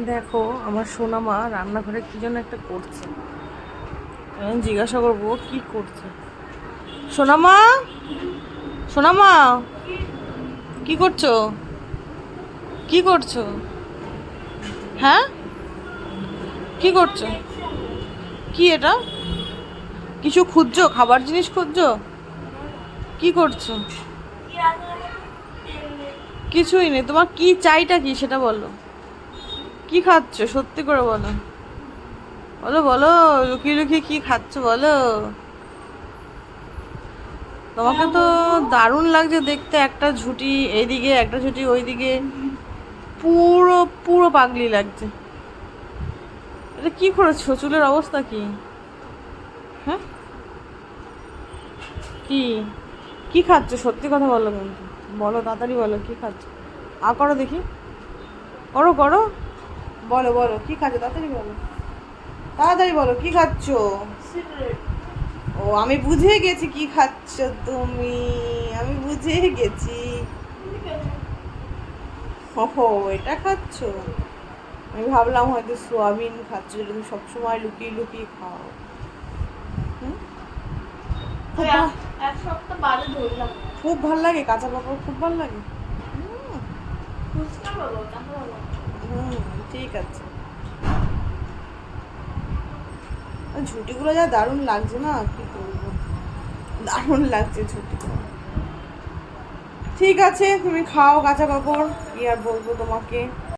দেখো, আমার সোনা মা রান্নাঘরে কি যেন একটা করছে। আমি জিজ্ঞাসা করব কি করছে? সোনা মা সোনা মা কি করছ? কি করছ? হ্যাঁ? কি করছ? কি এটা? কিছু খুঁজছো? খাবার জিনিস খুঁজছো? কি করছ? কিছুই নেই। তোমার কি চাইটা কি সেটা বলো। কি খাচ্ছ? সত্যি করে বলো। বলো বলো, লুকিয়ে লুকিয়ে কি খাচ্ছ বলো? তোমাকে তো দারুণ লাগছে দেখতে, একটা ঝুটি এইদিকে, একটা ঝুটি ওইদিকে। পুরো পুরো পাগলি লাগছে। এটা কি করেছ? চুলের অবস্থা কি? হ্যাঁ? কি? কি খাচ্ছ? সত্যি কথা বলো কিন্তু। বলো, তাড়াতাড়ি বলো, কি খাচ্ছ? আ করো দেখি। করো করো। বলো বলো কি খাচ্ছ? তাড়াতাড়ি বলো। তাড়াতাড়ি বলো কি খাচ্ছ? ও আমি বুঝে গেছি কি খাচ্ছ তুমি। আমি বুঝে গেছি। ওহো এটা খাচ্ছ? আমি ভাবলাম হয়তো সোয়াবিন খাচ্ছ যেটা তুমি সবসময় লুকিয়ে লুকিয়ে খাও। খুব ভালো লাগে কাঁচা পাপড় খুব ভালো লাগে। হুম, ঠিক আছে। ঝুটিগুলো যা দারুণ লাগছে না কি করব দারুণ লাগছে ঝুটিগুলো ঠিক আছে তুমি খাও কাঁচা কাপড় কি আর বলব তোমাকে?